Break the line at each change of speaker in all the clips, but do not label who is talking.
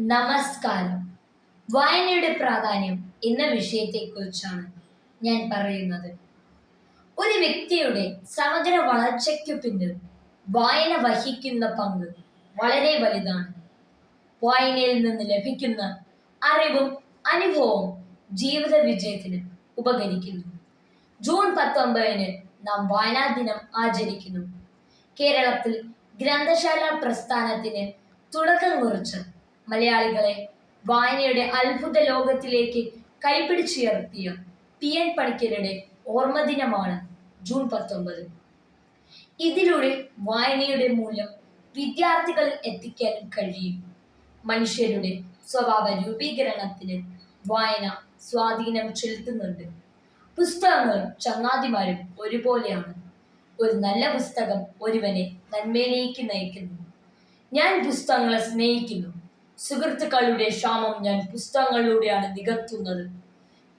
നമസ്കാരം. വായനയുടെ പ്രാധാന്യം എന്ന വിഷയത്തെക്കുറിച്ചാണ് ഞാൻ പറയുന്നത്. ഒരു വ്യക്തിയുടെ സമഗ്ര വളർച്ചയ്ക്കു പിന്നിൽ വായന വഹിക്കുന്ന പങ്ക് വളരെ വലുതാണ്. വായനയിൽ നിന്ന് ലഭിക്കുന്ന അറിവും അനുഭവവും ജീവിത വിജയത്തിന് ഉപകരിക്കുന്നു. ജൂൺ പത്തൊമ്പതിന് നാം വായനാ ദിനം ആചരിക്കുന്നു. കേരളത്തിൽ ഗ്രന്ഥശാല പ്രസ്ഥാനത്തിന് തുടക്കം കുറിച്ച് മലയാളികളെ വായനയുടെ അത്ഭുത ലോകത്തിലേക്ക് കൈപിടിച്ചുയർത്തിയ പി എൻ പണിക്കരുടെ ഓർമ്മദിനമാണ് ജൂൺ പത്തൊമ്പത്. ഇതിലൂടെ വായനയുടെ മൂല്യം വിദ്യാർത്ഥികളിൽ എത്തിക്കാൻ കഴിയും. മനുഷ്യരുടെ സ്വഭാവ രൂപീകരണത്തിന് വായന സ്വാധീനം ചെലുത്തുന്നുണ്ട്. പുസ്തകങ്ങളും ചങ്ങാതിമാരും ഒരുപോലെയാണ്. ഒരു നല്ല പുസ്തകം ഒരുവനെ നന്മയിലേക്ക് നയിക്കുന്നു. ഞാൻ പുസ്തകങ്ങളെ സ്നേഹിക്കുന്നു. സുഹൃത്തുക്കളുടെ ക്ഷാമം ഞാൻ പുസ്തകങ്ങളിലൂടെയാണ് നികത്തുന്നത്.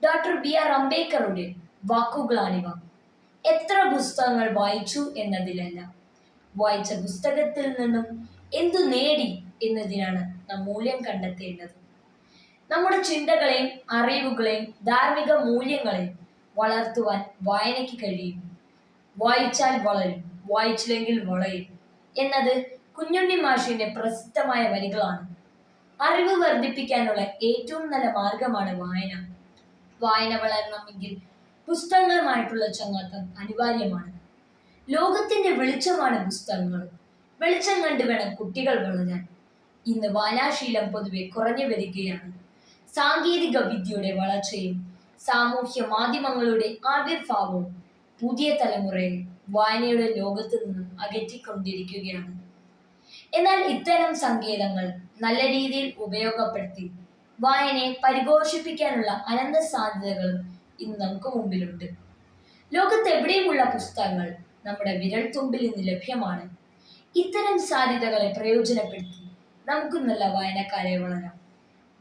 ഡോക്ടർ ബി ആർ അംബേദ്കറുടെ വാക്കുകളാണിവ. എത്ര പുസ്തകങ്ങൾ വായിച്ചു എന്നതിലല്ല. വായിച്ച പുസ്തകത്തിൽ നിന്നും എന്തു നേടി എന്നതിനാണ് നാം മൂല്യം കണ്ടെത്തേണ്ടത്. നമ്മുടെ ചിന്തകളെയും അറിവുകളെയും ധാർമ്മിക മൂല്യങ്ങളെയും വളർത്തുവാൻ വായനയ്ക്ക് കഴിയും. വായിച്ചാൽ വളരും വായിച്ചില്ലെങ്കിൽ വളയും. എന്നത് കുഞ്ഞുണ്ണി മാഷിന്റെ പ്രസിദ്ധമായ വരികളാണ്. അറിവ് വർദ്ധിപ്പിക്കാനുള്ള ഏറ്റവും നല്ല മാർഗമാണ് വായന. വായന വളരണമെങ്കിൽ പുസ്തകങ്ങളുമായിട്ടുള്ള ചങ്ങാത്തം അനിവാര്യമാണ്. ലോകത്തിന്റെ വെളിച്ചമാണ് പുസ്തകങ്ങൾ. വെളിച്ചം കണ്ടു വേണം കുട്ടികൾ വളരാൻ. ഇന്ന് വായനാശീലം പൊതുവെ കുറഞ്ഞു വരികയാണ്. സാങ്കേതിക വിദ്യയുടെ വളർച്ചയും സാമൂഹ്യ മാധ്യമങ്ങളുടെ ആവിർഭാവവും പുതിയ തലമുറയെ വായനയുടെ ലോകത്ത് നിന്നും അകറ്റിക്കൊണ്ടിരിക്കുകയാണ്. എന്നാൽ ഇത്തരം സങ്കേതങ്ങൾ നല്ല രീതിയിൽ ഉപയോഗപ്പെടുത്തി വായനയെ പരിപോഷിപ്പിക്കാനുള്ള അനന്ത സാധ്യതകളും ഇന്ന് നമുക്ക് മുമ്പിലുണ്ട്. ലോകത്തെവിടെയുമുള്ള പുസ്തകങ്ങൾ നമ്മുടെ വിരൽത്തുമ്പിൽ ഇന്ന് ലഭ്യമാണ്? ഇത്തരം സാധ്യതകളെ പ്രയോജനപ്പെടുത്തി നമുക്ക് നല്ല വായനക്കാരെ വളരാം.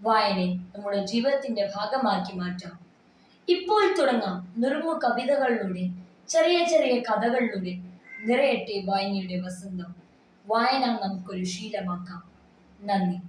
വായനയെ നമ്മുടെ ജീവിതത്തിന്റെ ഭാഗമാക്കി മാറ്റാം. ഇപ്പോൾ തുടങ്ങാം നുറുങ്ങു കവിതകളിലൂടെ ചെറിയ ചെറിയ കഥകളിലൂടെ നിറയട്ടെ വായനയുടെ വസന്തം. വായന നമുക്കൊരു ശീലമാക്കാം. നന്ദി.